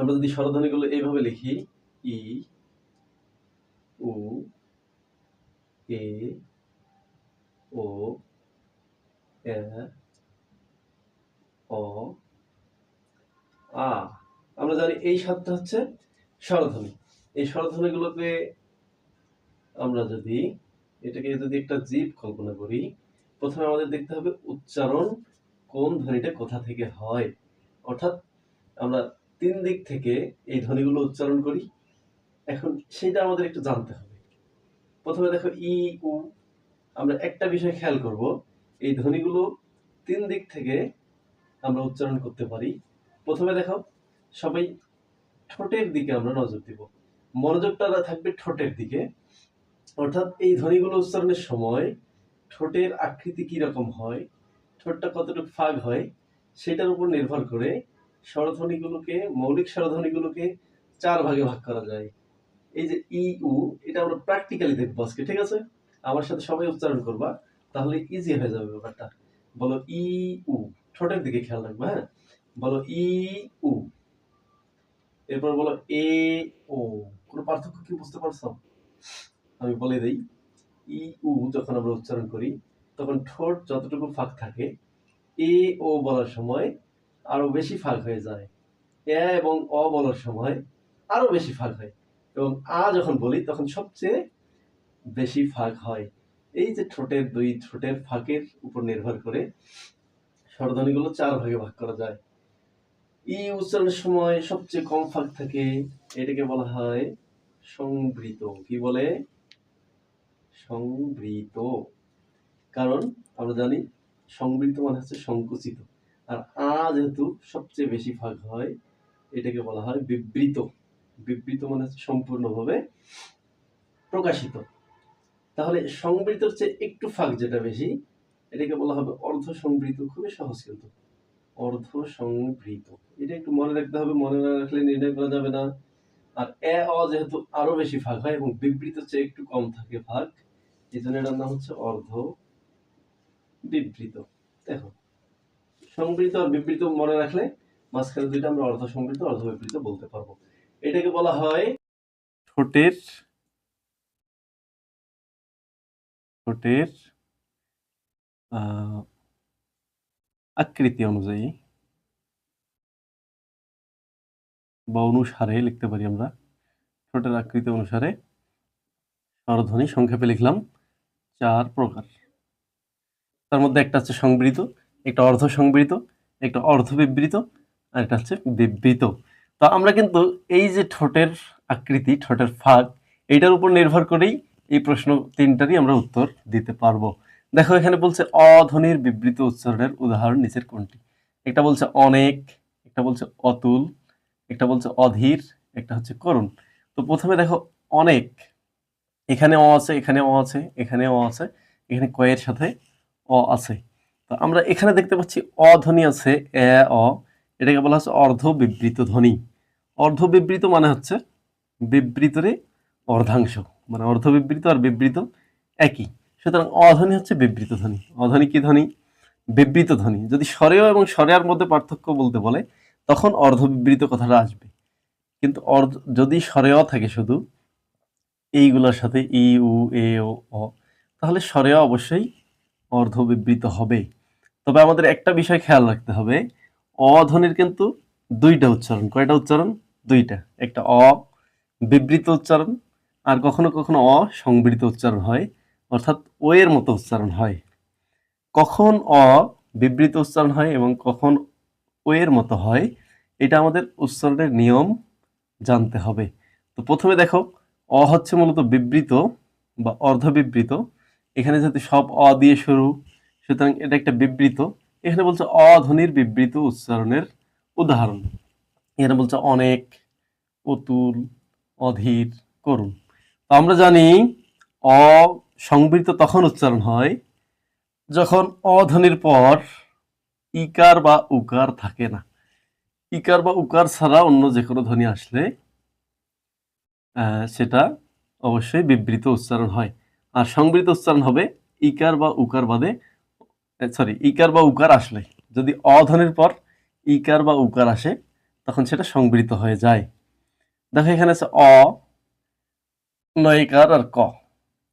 আমরা যদি স্বরধ্বনিগুলো এইভাবে লিখি, ই, উ, এ, ও, এ, অ, আ। আমরা জানি এই সাতটা হচ্ছে স্বরধ্বনি। এই স্বরধ্বনিগুলোকে আমরা যদি, এটাকে যদি একটা জীব কল্পনা করি, প্রথমে আমাদের দেখতে হবে উচ্চারণ কোন ধ্বনিটা কোথা থেকে হয়। অর্থাৎ আমরা তিন দিক থেকে এই ধ্বনিগুলো উচ্চারণ করি। এখন সেটা আমাদের একটু জানতে হবে। প্রথমে দেখো ই, উ। আমরা একটা বিষয় খেয়াল করব, এই ধ্বনিগুলো তিন দিক থেকে আমরা উচ্চারণ করতে পারি। প্রথমে দেখো, সবাই ঠোঁটের দিকে আমরা নজর দিব। মনোযোগটা থাকবে ঠোঁটের দিকে। অর্থাৎ এই ধ্বনিগুলো উচ্চারণের সময় ঠোঁটের আকৃতি কি রকম হয়, ঠোঁটটা কতটুকু ফাঁক হয়, সেটার উপর নির্ভর করে স্বরধ্বনিগুলোকে, মৌলিক স্বরধ্বনিগুলোকে চার ভাগে ভাগ করা যায়। এই যে ই, উ, এটা আমরা প্র্যাকটিক্যালি দেখব আজকে, ঠিক আছে? আমার সাথে সবাই উচ্চারণ করবা, তাহলে ইজি হয়ে যাবে ব্যাপারটা। বলো ই, উ, ঠোঁটের দিকে খেয়াল রাখবে হ্যাঁ? বলো ই, উ, এরপর বলো এ, ও, কোনো পার্থক্য কি বুঝতে পারছ? আমি বলে দেই, ই, উ, যখন আমরা উচ্চারণ করি, তখন ঠোঁট যতটুকু ফাঁক থাকে, এ, ও বলার সময় আরও বেশি ফাঁক হয়ে যায়। এ এবং অ বলার সময় আরও বেশি ফাঁক হয় এবং আ যখন বলি তখন সবচেয়ে বেশি ফাঁক হয়। এই যে ঠোঁটের দুই ঠোঁটের ফাঁকের উপর নির্ভর করে স্বরধ্বনিগুলো চার ভাগে ভাগ করা যায়। ই উচ্চারণের সময় সবচেয়ে কম ফাঁক থাকে, এটাকে বলা হয় সংবৃত। কি বলে? সংবৃত। কারণ আমরা জানি সংবৃত মানে হচ্ছে সংকুচিত। আর আ যেহেতু সবচেয়ে বেশি ভাগ হয়, এটাকে বলা হয় বিবৃত। বিবৃত মানে হচ্ছে সম্পূর্ণভাবে প্রকাশিত। তাহলে সংবৃতর চেয়ে একটু ফাঁক যেটা বেশি, এটাকে বলা হবে অর্ধ সংবৃত খুবই সহজ কিন্তু। অর্ধ সংবৃত এটা একটু মনে রাখতে হবে, মনে না রাখলে নির্ণয় করা যাবে না। আর এ, অ যেহেতু আরও বেশি ভাগ হয় এবং বিবৃত চেয়ে একটু কম থাকে ভাগ এই জন্য এটার নাম হচ্ছে অর্ধ বিবৃত দেখো সংবৃত আর বিবৃত মনে রাখলে মাঝখানে দুইটা আমরা অর্ধ সংবৃত অর্ধ বিবৃত বলতে পারব। এটাকে বলা হয় ঠোঁটের ঠোঁটের আকৃতি অনুযায়ী বা অনুসারে লিখতে পারি আমরা। ঠোঁটের আকৃতি অনুসারে স্বরধ্বনি সংক্ষেপে লিখলাম চার প্রকার। তার মধ্যে একটা হচ্ছে সংবৃত একটা অর্ধ সংবৃত, একটা অর্ধ বিবৃত, আর একটা হচ্ছে বিবৃত। তো আমরা কিন্তু এই যে ঠোঁটের আকৃতি, ঠোঁটের ফাঁক, এইটার উপর নির্ভর করেই এই প্রশ্ন তিনটারই আমরা উত্তর দিতে পারব। দেখো, এখানে বলছে অধ্বনির বিবৃত উচ্চারণের উদাহরণ নিচের কোনটি? একটা বলছে অনেক, একটা বলছে অতুল, একটা বলছে অধীর, একটা হচ্ছে করুণ। তো প্রথমে দেখো, অনেক এখানে অ আছে এখানে অ আছে এখানে অ আছে, এখানে কয়ের সাথে অ আছে। তো আমরা এখানে দেখতে পাচ্ছি অ ধ্বনি আছে এ, অ। এটাকে বলা হচ্ছে অর্ধ বিবৃত ধ্বনি। অর্ধ বিবৃত মানে হচ্ছে বিবৃতরে অর্ধাংশ। মানে অর্ধ বিবৃত আর বিবৃত একই। সুতরাং অধ্বনি হচ্ছে বিবৃত ধ্বনি। অধ্বনি কি ধ্বনি? বিবৃত ধ্বনি। যদি স্বরেয় এবং স্বরেয়ার মধ্যে পার্থক্য বলতে বলে, তখন অর্ধ বিবৃত কথাটা আসবে। কিন্তু অর্ধ, যদি স্বরেয় থাকে শুধু, এইগুলোর সাথে ই, উ, এ, ও, অ, তাহলে স্বরেয় অবশ্যই অর্ধ বিবৃত হবে। তবে আমাদের একটা বিষয় খেয়াল রাখতে হবে। অ ধ্বনির কিন্তু দুইটা উচ্চারণ। কয়টা উচ্চারণ? দুইটা। একটা অ, বিবৃত উচ্চারণ, আর কখনো কখনো অ, সংবৃত উচ্চারণ হয়। অর্থাৎ ও এর মতো উচ্চারণ হয়। কখন অ, বিবৃত উচ্চারণ হয় এবং কখন ও এর মতো হয়, এটা আমাদের উচ্চারণের নিয়ম জানতে হবে। তো প্রথমে দেখো, অ হচ্ছে মূলত বিবৃত বা অর্ধ বিবৃত এখানে যাতে সব অ দিয়ে শুরু সুতরাং এটা একটা বিবৃত। এখানে বলছে অধ্বনির বিবৃত উচ্চারণের উদাহরণ। এখানে বলছে অনেক, অতুল, অধীর, করুণ। তো আমরা জানি অ সংবৃত তখন উচ্চারণ হয় যখন অধ্বনির পর ইকার বা উকার থাকে না। ইকার বা উকার ছাড়া অন্য যে কোনো ধ্বনি আসলে সেটা অবশ্যই বিবৃত উচ্চারণ হয়। আর সংবৃত উচ্চারণ হবে ইকার বা উকার বাদে সরি ইকার বা উকার আসলে যদি অধ্বনির পর ইকার বা উকার আসে, তখন সেটা সংবৃত হয়ে যায়। দেখো, এখানে আছে অ, নয়কার আর ক।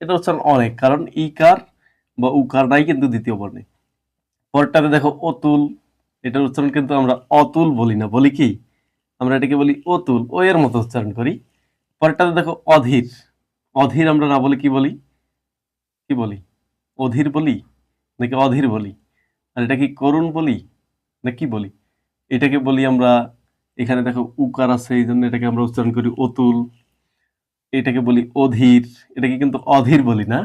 এটা উচ্চারণ অনেক, কারণ ইকার বা উকার নাই কিন্তু দ্বিতীয় বর্ণে। পরটাতে দেখো, অতুল, এটার উচ্চারণ কিন্তু আমরা অতুল বলি না, বলি কি? আমরা এটাকে বলি অতুল, ও এর মতো উচ্চারণ করি। পরটাতে দেখো, অধীর। অধীর আমরা না বলে কি বলি? কি বলি? অধীর বলি? নাকি অধীর বলি? আর এটা কি করুণ বলি? না কি বলি? এটাকে বলি আমরা, এখানে দেখো উকার আছে, এই জন্য এটাকে আমরা উচ্চারণ করি অতুল। এটাকে বলি অধীর। এটাকে কিন্তু অধীর বলি না।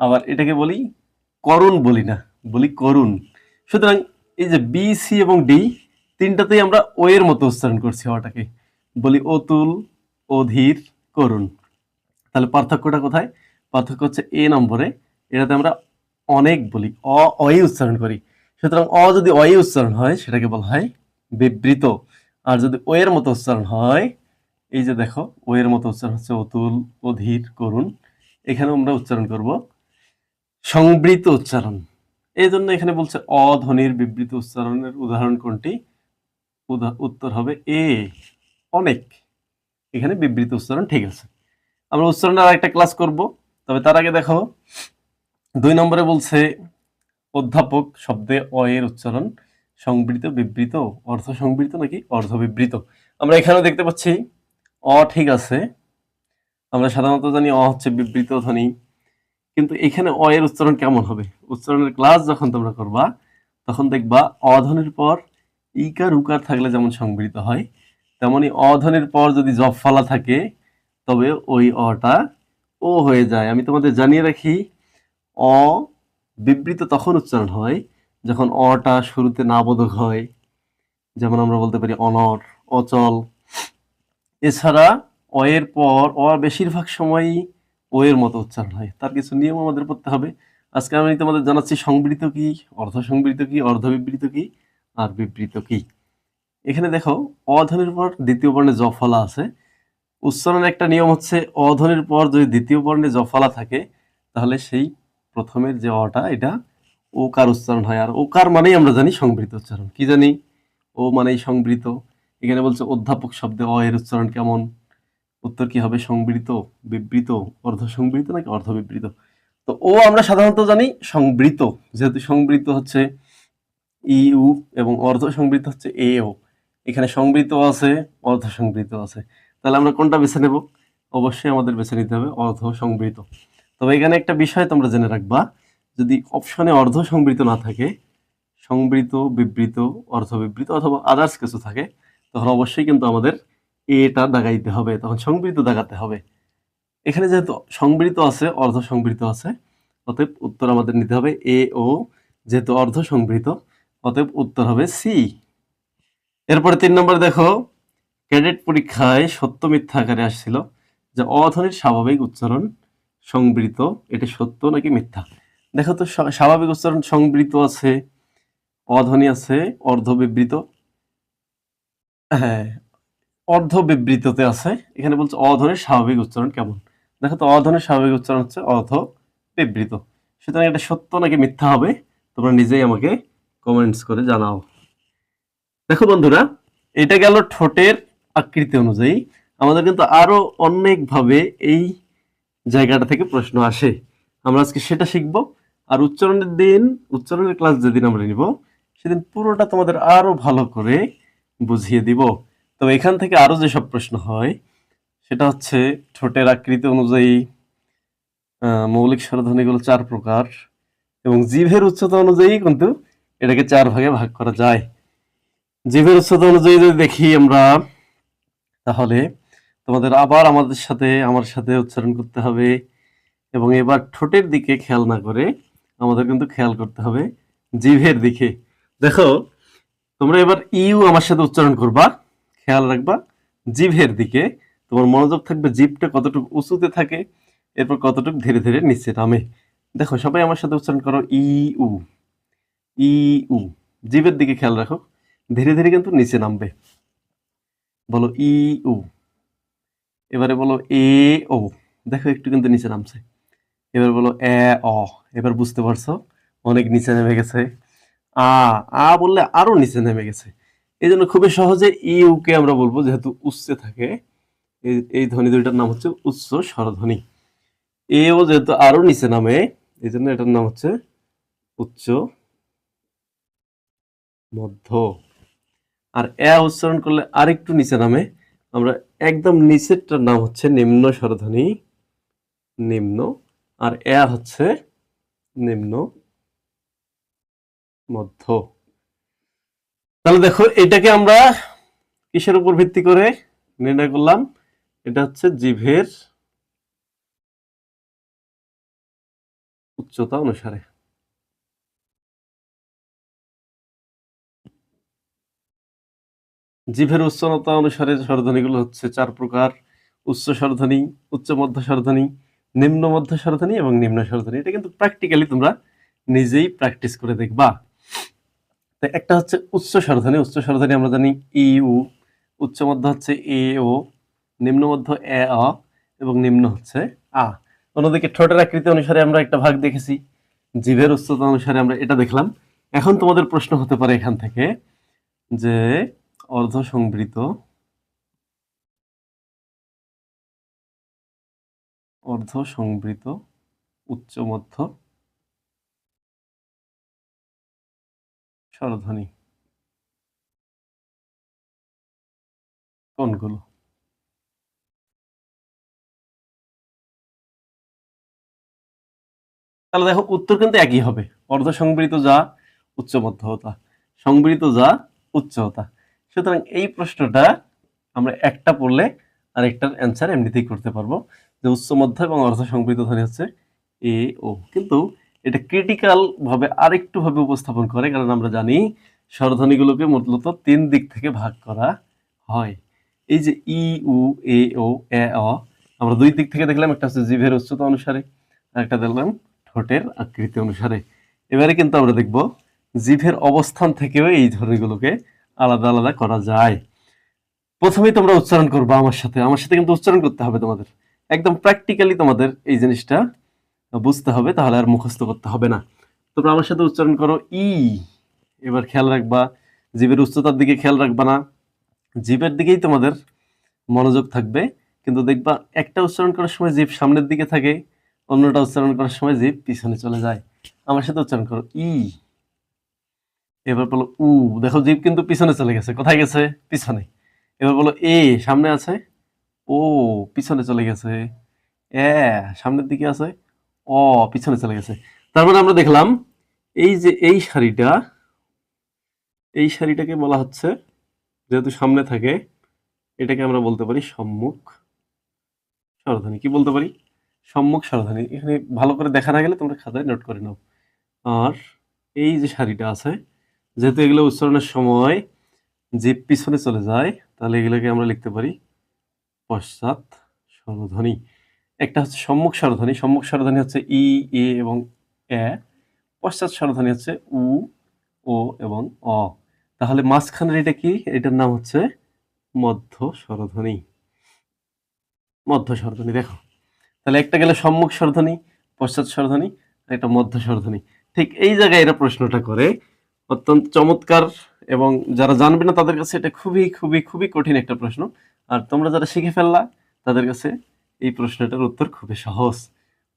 আবার এটাকে বলি করুণ বলি না, বলি করুণ। সুতরাং এই যে বি, সি এবং ডি, তিনটাতেই আমরা ও এর মতো উচ্চারণ করছি অটাকে বলি অতুল, অধীর, করুণ। তাহলে পার্থক্যটা কোথায়? পার্থক্য হচ্ছে এ নম্বরে। এটাতে আমরা অনেক বলি, অ অই উচ্চারণ করি। সুতরাং অ যদি অই উচ্চারণ হয়, সেটাকে বলা হয় বিবৃত। আর যদি ও এর মতো উচ্চারণ হয়, এই যে দেখো ও এর মতো উচ্চারণ হচ্ছে অতুল, অধীর, করুণ। এখানে আমরা উচ্চারণ করব সংবৃত উচ্চারণ। এই জন্য এখানে বলছে অধ্বনির বিবৃত উচ্চারণের উদাহরণ কোনটি? উত্তর হবে এ, অনেক। এখানে বিবৃত উচ্চারণ ঠিক আছে। আমরা উচ্চারণের আরেকটা ক্লাস করব। তবে তার আগে দেখো দুই নম্বরে বলছে, অধ্যাপক শব্দে অ এর উচ্চারণ সংবৃত, বিবৃত অর্থ সংবৃত নাকি অর্ধ বিবৃত? আমরা এখানেও দেখতে পাচ্ছি, অ ঠিক আছে, আমরা সাধারণত জানি অ হচ্ছে বিবৃত ধ্বনি, কিন্তু এখানে অ এর উচ্চারণ কেমন হবে? উচ্চারণের ক্লাস যখন তোমরা করবা, তখন দেখবা অধ্বনির পর ইকার উকার থাকলে যেমন সংবৃত হয়, তেমনি অধ্বনির পর যদি জব ফালা থাকে, তবে ওই অটা ও হয়ে যায়। আমি তোমাদের জানিয়ে রাখি অ বিবৃত তখন উচ্চারণ হয়, যখন অটা শুরুতে নাবোধক হয়, যেমন আমরা বলতে পারি অনর, অচল। এছাড়া অ এর পর, অ বেশিরভাগ সময়ই ও এর মতো উচ্চারণ হয়। তার কিছু নিয়ম আমাদের পড়তে হবে। আজকে আমি তোমাদের জানাচ্ছি সংবৃত কি, অর্ধ সংবৃত কি, অর্ধ বিবৃত কি, আর বিবৃত কি। এখানে দেখো অধ্বনির পর দ্বিতীয় বর্ণে জফলা আছে। উচ্চারণের একটা নিয়ম হচ্ছে অধ্বনির পর যদি দ্বিতীয় বর্ণে জফলা থাকে, তাহলে সেই প্রথমের যে অটা, এটা ওকার উচ্চারণ হয়। আর ওকার মানেই আমরা জানি সংবৃত উচ্চারণ। কি জানি? ও মানেই সংবৃত। এখানে বলছে অধ্যাপক শব্দে অ এর উচ্চারণ কেমন? উত্তর কি হবে? সংবৃত, বিবৃত অর্ধ সংবৃত নাকি অর্ধ বিবৃত তো ও আমরা সাধারণত জানি সংবৃত। যেহেতু সংবৃত হচ্ছে ইউ এবং অর্ধ সংবৃত হচ্ছে এ ও এখানে সংবৃত আছে অর্ধ সংবৃত আছে। তাহলে আমরা কোনটা বেছে নেব? অবশ্যই আমাদের বেছে নিতে হবে অর্ধ সংবৃত তবে এখানে একটা বিষয় তোমরা জেনে রাখবা, যদি অপশনে অর্ধ সংবৃত না থাকে, সংবৃত, বিবৃত, অর্ধ বিবৃত অথবা আদার্স কিছু থাকে, তখন অবশ্যই কিন্তু আমাদের এটা দাগাইতে হবে, তখন সংবৃত দাগাতে হবে। এখানে যেহেতু সংবৃত আছে, অর্ধ সংবৃত আছে, অতএব উত্তর আমাদের নিতে হবে এ ও, যেহেতু অর্ধ সংবৃত, অতএব উত্তর হবে সি। এরপরে তিন নম্বর দেখো, ক্যাডেট পরীক্ষায় সত্য মিথ্যা আকারে আসছিল, যে অধ্বনির স্বাভাবিক উচ্চারণ সংবৃত, এটা সত্য নাকি মিথ্যা? দেখো তো স্বাভাবিক উচ্চারণ সংবৃত আছে অধ্বনি আছে অর্ধ বিবৃত হ্যাঁ অর্ধ বিবৃততে আছে। এখানে বলছে অধ্বনির স্বাভাবিক উচ্চারণ কেমন? দেখো তো অধ্বনির স্বাভাবিক উচ্চারণ হচ্ছে অর্ধ বিবৃত সুতরাং এটা সত্য নাকি মিথ্যা হবে? তোমরা নিজেই আমাকে কমেন্টস করে জানাও। দেখো বন্ধুরা, এটা গেল ঠোঁটের আকৃতি অনুযায়ী। আমাদের কিন্তু আরও অনেকভাবে এই জায়গাটা থেকে প্রশ্ন আসে। আমরা আজকে সেটা শিখব। আর উচ্চারণের দিন, উচ্চারণের ক্লাস যেদিন আমরা নিব, সেদিন পুরোটা তোমাদের আরও ভালো করে বুঝিয়ে দিব। তবে এখান থেকে আরও যেসব প্রশ্ন হয়, সেটা হচ্ছে ঠোঁটের আকৃতি অনুযায়ী মৌলিক স্বরধ্বনিগুলো চার প্রকার এবং জিভের উচ্চতা অনুযায়ী কিন্তু এটাকে চার ভাগে ভাগ করা যায়। জিভের উচ্চতা অনুযায়ী যদি দেখি আমরা, তাহলে তোমাদের আবার আমাদের সাথে, আমার সাথে উচ্চারণ করতে হবে এবং এবার ঠোঁটের দিকে খেয়াল না করে আমাদের কিন্তু খেয়াল করতে হবে জিভের দিকে। দেখো, তোমরা এবার ইউ আমার সাথে উচ্চারণ করবা, খেয়াল রাখবা, জিভের দিকে। তোমার মনোযোগ থাকবে জিভটা কতটুকু উঁচুতে থাকে, এরপর কতটুকু ধীরে ধীরে নিচে নামে। দেখো, সবাই আমার সাথে উচ্চারণ করো ই উ ই উ জিভের দিকে খেয়াল রাখো, ধীরে ধীরে কিন্তু নিচে নামবে। বলো ই উ এবারে বলো এ, ও, দেখো একটু কিন্তু নিচে নামছে। এবার বলো এ, অ, এবার বুঝতে পারছ? অনেক নিচে নেমে গেছে। আ আ বললে আরও নিচে নেমে গেছে। এই জন্য খুবই সহজে ইউ কে আমরা বলব, যেহেতু উচ্চে থাকে। এই এই ধ্বনি দুইটার নাম হচ্ছে উচ্চ স্বরধ্বনি। এ, ও যেহেতু আরও নিচে নামে এই জন্য এটার নাম হচ্ছে উচ্চ মধ্য। আর এ উচ্চারণ করলে আরেকটু নিচে নামে। আমরা একদম নিচেরটার নাম হচ্ছে নিম্ন স্বরধ্বনি, নিম্ন, আর এ হচ্ছে নিম্ন মধ্য। তাহলে দেখো, এটাকে আমরা কিসের উপর ভিত্তি করে নির্ণয় করলাম? এটা হচ্ছে জিভের উচ্চতা অনুসারে। জিভের উচ্চতা অনুসারে স্বরধ্বনিগুলো হচ্ছে চার প্রকার। উচ্চ স্বরধ্বনি উচ্চ মধ্য স্বরধ্বনি নিম্ন মধ্য স্বরধ্বনি এবং নিম্ন স্বরধ্বনি এটা কিন্তু প্র্যাকটিক্যালি তোমরা নিজেই প্র্যাকটিস করে দেখবা। একটা হচ্ছে উচ্চ স্বরধ্বনি উচ্চ স্বরধ্বনি আমরা জানি ই উ উচ্চ মধ্য হচ্ছে এ ও নিম্ন মধ্য এ অ এবং নিম্ন হচ্ছে আ অন্যদিকে ঠোঁটের আকৃতি অনুসারে আমরা একটা ভাগ দেখেছি। জিভের উচ্চতা অনুসারে আমরা এটা দেখলাম। এখন তোমাদের প্রশ্ন হতে পারে এখান থেকে যে অর্ধ সংবৃত অর্ধ সংবৃত উচ্চ মধ্য স্বরধ্বনি। কোনগুলো তাহলে দেখো উত্তর কিন্তু একই হবে। অর্ধ সংবৃত যা উচ্চ মধ্যতা সংবৃত যা, উচ্চতা। সুতরাং এই প্রশ্নটা আমরা একটা পড়লে আরেকটার অ্যান্সার এমনিতেই করতে পারব। যে উচ্চ, মধ্য এবং অর্ধ সংবৃত ধ্বনি হচ্ছে এ ও কিন্তু এটা ক্রিটিক্যাল ভাবে আরেকটু ভাবে উপস্থাপন করে, কারণ আমরা জানি স্বরধ্বনিগুলোকে মূলত তিন দিক থেকে ভাগ করা হয়। এই যে ই উ এ ও এ অ আমরা দুই দিক থেকে দেখলাম, একটা হচ্ছে জিভের উচ্চতা অনুসারে একটা দেখলাম ঠোঁটের আকৃতি অনুসারে। এবারে কিন্তু আমরা দেখব জিভের অবস্থান থেকেও এই ধ্বনিগুলোকে আলাদা আলাদা করা যায়। প্রথমেই তোমরা উচ্চারণ করবে আমার সাথে। আমার সাথে কিন্তু উচ্চারণ করতে হবে তোমাদের। একদম প্র্যাকটিক্যালি তোমাদের এই জিনিসটা বুঝতে হবে, তাহলে আর মুখস্থ করতে হবে না। তোমরা আমার সাথে উচ্চারণ করো ই। এবার খেয়াল রাখবা, জীবের উচ্চতার দিকে খেয়াল রাখবা না। জীবের দিকেই তোমাদের মনোযোগ থাকবে, কিন্তু দেখবা একটা উচ্চারণ করার সময় জীব সামনের দিকে থাকে, অন্যটা উচ্চারণ করার সময় জীব পিছনে চলে যায়। আমার সাথে উচ্চারণ করো ই। এবার বলো উ দেখো জীব কিন্তু পিছনে চলে গেছে, কোথায় গেছে? পিছনে। এবার বলো, এ, সামনে আছে? ও, পিছনে চলে গেছে। এ, সামনের দিকে আছে? অ, পিছনে চলে গেছে। তার মানে আমরা দেখলাম, এই যে এই শাড়িটা, এই শাড়িটাকে বলা হচ্ছে, যেহেতু সামনে থাকে, এটাকে আমরা বলতে পারি সম্মুখ স্বরধ্বনি কি বলতে পারি? সম্মুখ স্বরধ্বনি এখানে ভালো করে দেখা না গেলে তোমরা খাতায় নোট করে নাও। আর এই যে শাড়িটা আছে যেহেতু এগুলো উচ্চারণের সময় যে পিছনে চলে যায়, তাহলে এগুলোকে আমরা লিখতে পারি পশ্চাৎ স্বরধ্বনি। একটা হচ্ছে সম্মুখ স্বরধ্বনি। সম্মুখ স্বরধ্বনি হচ্ছে ই, এ এবং এ। পশ্চাৎ স্বরধ্বনি হচ্ছে উ, ও এবং অ। তাহলে মাঝখানের এটা কি? এটার নাম হচ্ছে মধ্য স্বরধ্বনি। মধ্য স্বরধ্বনি, দেখো। তাহলে একটা গেলে সম্মুখ স্বরধ্বনি, পশ্চাৎ স্বরধ্বনি একটা মধ্য স্বরধ্বনি। ঠিক এই জায়গায় এরা প্রশ্নটা করে অত্যন্ত চমৎকার এবং যারা জানবে না তাদের কাছে এটা খুবই খুবই খুবই কঠিন একটা প্রশ্ন। আর তোমরা যারা শিখে ফেললা, তাদের কাছে এই প্রশ্নটার উত্তর খুবই সহজ।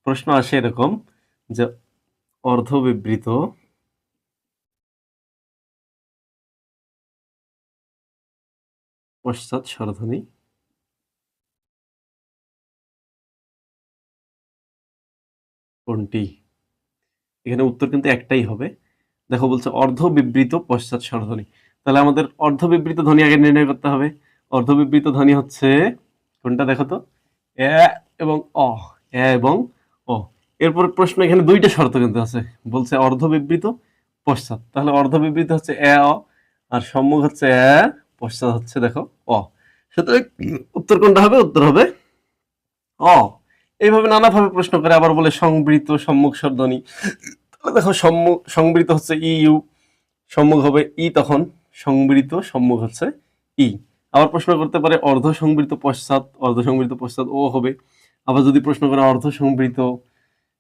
প্রশ্ন আসে এরকম যে, অর্ধবিবৃত পশ্চাৎ স্বরধ্বনি কোনটি? এখানে উত্তর কিন্তু একটাই হবে। দেখো বলছে অর্ধ বিবৃত পশ্চাৎ স্বরধ্বনি তাহলে আমাদের অর্ধ বিবৃত ধ্বনি আগে নির্ণয় করতে হবে। অর্ধ বিবৃত ধ্বনি হচ্ছে কোনটা দেখো তো? এ এবং অ। এ এবং অ। এরপর প্রশ্ন, এখানে দুইটা শর্ত কিন্তু আছে। বলছে অর্ধ বিবৃত পশ্চাৎ। তাহলে অর্ধ বিবৃত হচ্ছে এ, অ, আর সম্মুখ হচ্ছে এ, পশ্চাৎ হচ্ছে দেখো অ। সুতরাং উত্তর কোনটা হবে? উত্তর হবে অ। এইভাবে নানাভাবে প্রশ্ন করে আবার বলে সংবৃত সম্মুখ স্বরধ্বনি তাহলে দেখো সংবৃত হচ্ছে ই ইউ, সম্মুখ হবে ই তখন সংবৃত, সম্মুখ হচ্ছে ই। আবার প্রশ্ন করতে পারে অর্ধ সংবৃত পশ্চাৎ, অর্ধ সংবৃত পশ্চাৎ ও হবে। আবার যদি প্রশ্ন করে অর্ধ সংবৃত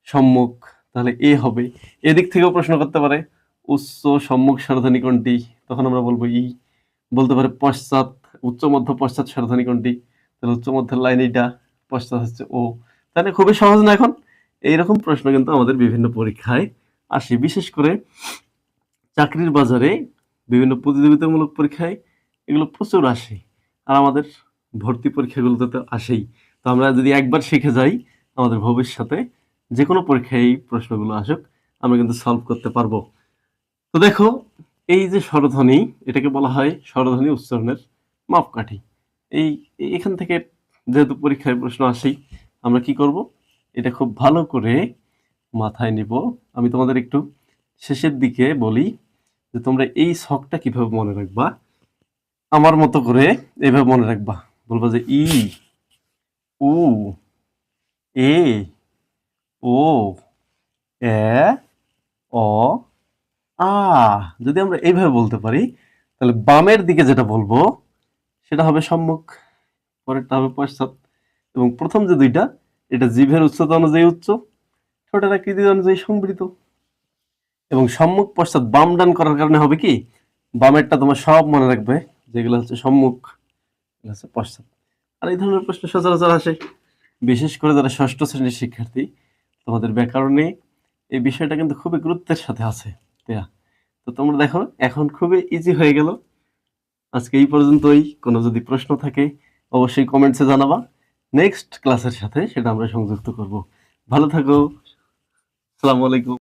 সম্মুখ, তাহলে এ হবে। এদিক থেকেও প্রশ্ন করতে পারে উচ্চ সম্মুখ স্বরধ্বনি কোনটি তখন আমরা বলব ই। বলতে পারে পশ্চাৎ, উচ্চ মধ্য পশ্চাৎ স্বরধ্বনি কোনটি তাহলে উচ্চ মধ্যের লাইন এইটা, পশ্চাৎ হচ্ছে ও। তাহলে খুবই সহজ না এখন? এইরকম প্রশ্ন কিন্তু আমাদের বিভিন্ন পরীক্ষায় আসে। বিশেষ করে চাকরির বাজারে বিভিন্ন প্রতিযোগিতামূলক পরীক্ষায় এগুলো প্রচুর আসে আর আমাদের ভর্তি পরীক্ষাগুলোতে তো আসেই। তো আমরা যদি একবার শিখে যাই, আমাদের ভবিষ্যতে যে কোনো পরীক্ষায় এই প্রশ্নগুলো আসুক, আমরা কিন্তু সলভ করতে পারব। তো দেখো, এই যে স্বরধ্বনি, এটাকে বলা হয় স্বরধ্বনি উচ্চারণের মাপকাঠি। এই এখান থেকে যেহেতু পরীক্ষায় প্রশ্ন আসেই, আমরা কি করব? এটা খুব ভালো করে মাথায় নিব। আমি তোমাদের একটু শেষের দিকে বলি যে তোমরা এই শখটা কীভাবে মনে রাখবা? আমার মতো করে এইভাবে মনে রাখবা। বলব যে ই, উ, এ, ও, এ, অ, আ। যদি আমরা এইভাবে বলতে পারি, তাহলে বামের দিকে যেটা বলব, সেটা হবে সম্মুখ, পরেরটা হবে পশ্চাৎ এবং প্রথম যে দুইটা, এটা জিভের উচ্চতা অনুযায়ী উচ্চ ছোটের আকৃতি অনুযায়ী সংবৃত। এবং সম্মুখ পশ্চাৎ বাম ডান করার কারণে হবে কি? বামেরটা তোমার সব মনে রাখবে, যেগুলো হচ্ছে সম্মুখ হচ্ছে পশ্চাৎ। আর এই ধরনের প্রশ্ন সচরাচর আসে। বিশেষ করে যারা ষষ্ঠ শ্রেণির শিক্ষার্থী, তোমাদের ব্যাকরণে এই বিষয়টা কিন্তু খুবই গুরুত্বের সাথে আছে দেয়া তো তোমরা দেখো, এখন খুবই ইজি হয়ে গেল। আজকে এই পর্যন্তই। কোনো যদি প্রশ্ন থাকে, অবশ্যই কমেন্টসে জানাবা। নেক্সট ক্লাসের সাথে সেটা আমরা সংযুক্ত করব। ভালো থাকো। আসসালামু আলাইকুম।